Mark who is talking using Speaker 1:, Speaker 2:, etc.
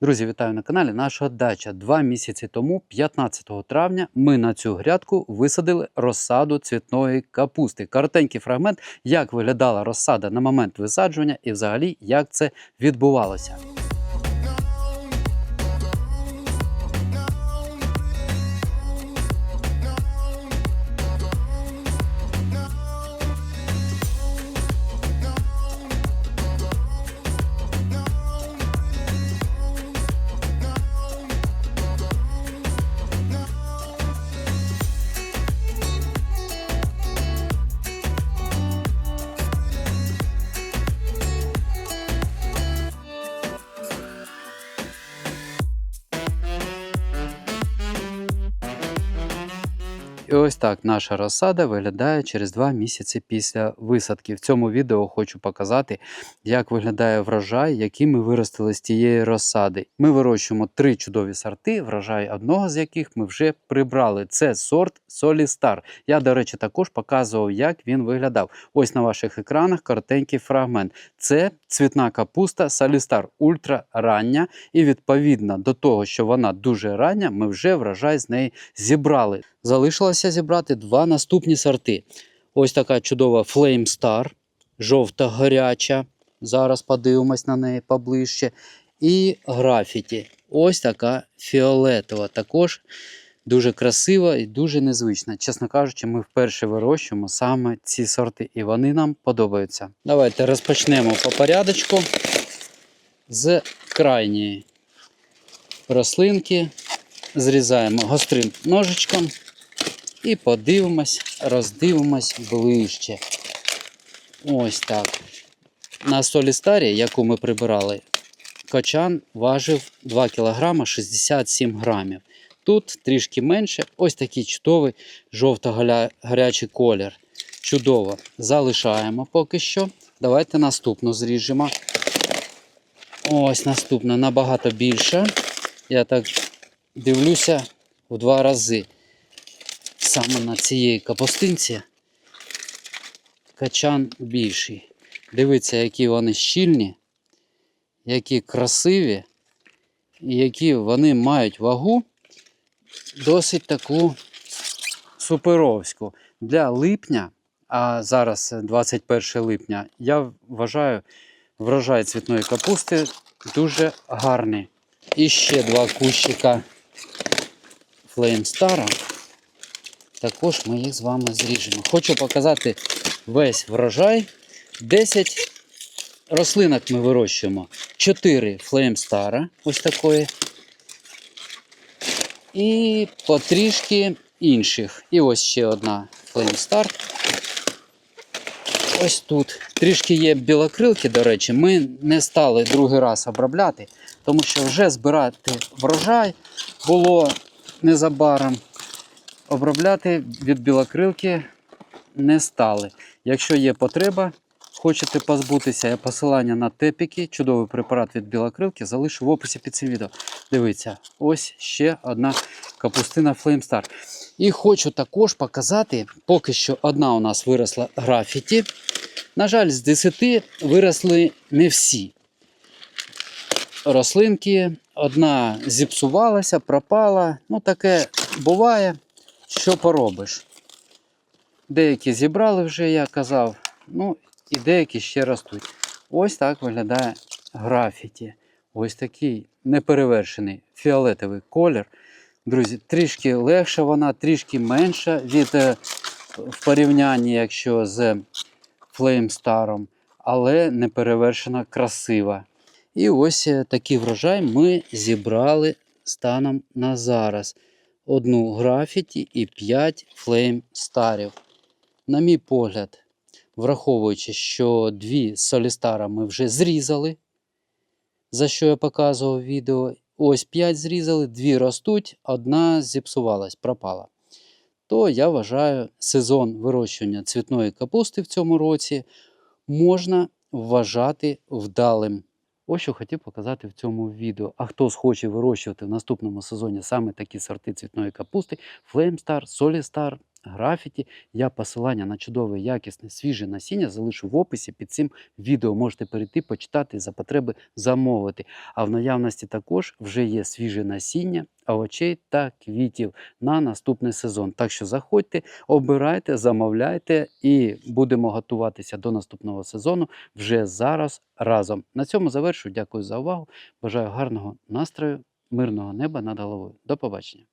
Speaker 1: Друзі, вітаю на каналі. Наша дача. Два місяці тому, 15 травня, ми на цю грядку висадили розсаду цвітної капусти. Коротенький фрагмент, як виглядала розсада на момент висаджування і взагалі як це відбувалося. І ось так наша розсада виглядає через два місяці після висадки. В цьому відео хочу показати, як виглядає врожай, який ми виростили з тієї розсади. Ми вирощуємо три чудові сорти, врожай одного з яких ми вже прибрали. Це сорт Солістар. Я, до речі, також показував, як він виглядав. Ось на ваших екранах коротенький фрагмент. Це цвітна капуста Солістар ультра рання. І відповідно до того, що вона дуже рання, ми вже врожай з неї зібрали. Залишилося зібрати два наступні сорти. Ось така чудова Flame Star, жовта гаряча. Зараз подивимось на неї поближче. І графіті. Ось така фіолетова. Також дуже красива і дуже незвична. Чесно кажучи, ми вперше вирощуємо саме ці сорти, і вони нам подобаються. Давайте розпочнемо по порядочку з крайньої рослинки. Зрізаємо гострим ножичком і подивимось, роздивимось ближче. Ось так. На солістарі, яку ми прибирали, кочан важив 2 кг 67 грамів. Тут трішки менше, ось такий чудовий жовто-гарячий колір. Чудово. Залишаємо поки що. Давайте наступну зріжемо. Ось наступна набагато більша. Я так дивлюся в два рази. Саме на цієї капустинці качан більший. Дивіться, які вони щільні, які красиві, і які вони мають вагу досить таку суперовську. Для липня, а зараз 21 липня, я вважаю врожай цвітної капусти дуже гарний. І ще два кущика Star. Також ми їх з вами зріжемо. Хочу показати весь врожай. 10 рослинок ми вирощуємо. 4 Flame Star, ось такої. І потрішки інших. І ось ще одна Star. Ось тут. Трішки є білокрилки, до речі, ми не стали другий раз обробляти, тому що вже збирати врожай було незабаром. Обробляти від білокрилки не стали. Якщо є потреба, хочете позбутися посилання на тепіки, чудовий препарат від білокрилки, залишу в описі під цим відео. Дивіться, ось ще одна капустина Flame Star. І хочу також показати, поки що одна у нас виросла графіті. На жаль, з 10 виросли не всі рослинки. Одна зіпсувалася, пропала. Ну, таке буває, що поробиш. Деякі зібрали вже, я казав, ну і деякі ще ростуть. Ось так виглядає графіті. Ось такий неперевершений фіолетовий колір. Друзі, трішки легша вона, трішки менша від е, в порівнянні, якщо з Flame але неперевершена красива. І ось е, такий врожай ми зібрали станом на зараз. Одну графіті і 5 Flame Starів. На мій погляд, враховуючи, що дві солістара ми вже зрізали, за що я показував відео. Ось 5 зрізали, дві ростуть, одна зіпсувалась, пропала. То я вважаю, сезон вирощування цвітної капусти в цьому році можна вважати вдалим. Ось що хотів показати в цьому відео. А хто схоче вирощувати в наступному сезоні саме такі сорти цвітної капусти: Flame Star, Solly Star, графіті. Я посилання на чудове, якісне, свіже насіння залишу в описі під цим відео. Можете перейти, почитати за потреби замовити. А в наявності також вже є свіже насіння овочей та квітів на наступний сезон. Так що заходьте, обирайте, замовляйте і будемо готуватися до наступного сезону вже зараз разом. На цьому завершую. Дякую за увагу. Бажаю гарного настрою, мирного неба над головою. До побачення.